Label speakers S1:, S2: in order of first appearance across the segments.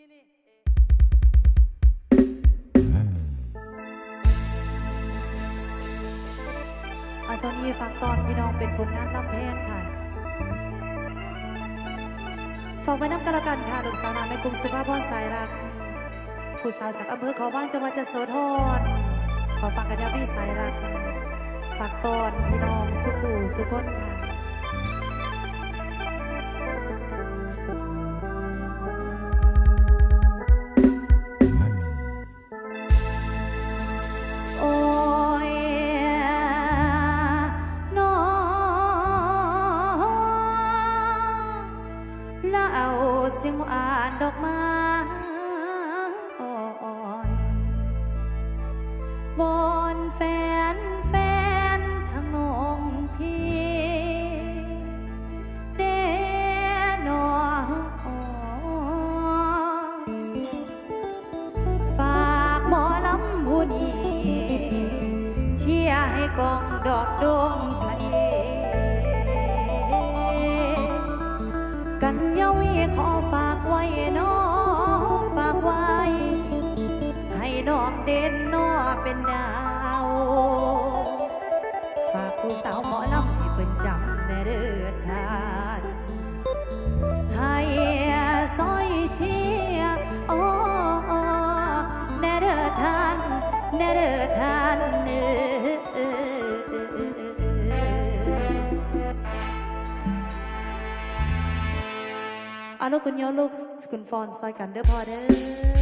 S1: อาช่วงนี้ฝากตอนพี่น้องเป็นผลงานลำเพลงค่ะฝากไว้น้ำกันละกันค่ะลูกสาวนาแม่กรุงสุภาพพรสายรัก ผู้สาวจากอำเภอเขาบ้างจังหวัดจะโสธรขอฟังกันยาพี่สายรัก ฝากตอนพี่น้องสุขูสุคนค่ะ เสียงหวานดอกไม้อ่อนบอนแฟนแฟนทั้งน้องพี่เด้นอฝากหมอลำผู้นี้เชียร์ให้กองดอกดวงพระเอก ขอฝากไว้น้องฝากไว้ ให้น้องเด่นน้อเป็นดาว ฝากผู้สาวหมอลำให้เพิ่นจำแน่เด้อทานให้ซอยเชียโอ้แนเด้อทานแนเด้อทานเออ อาลูกคุณโยลูกคุณฟอนซอยกันเด้อพอเด้อ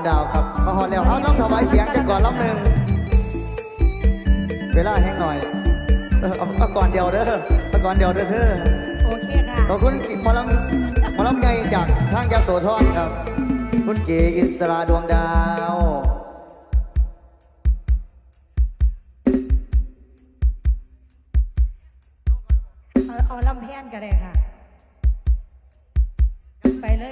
S1: งดาวครับ มาหอดแล้วเขาต้องถวายเสียงกันก่อนรอบหนึ่งเว
S2: ลาแห้งหน่อย เออเอาก่อนเดียวเด้อเอาก่อนเดียวเด้อเธอ
S1: โอเคค่ะ
S2: ขอบคุณพมอลำหมอลำไงจากทางยาโสธรครับ คุณเก๋อิสราดวงดาว
S1: เอาลำแพนก็ได้ค่ะ ไปเลย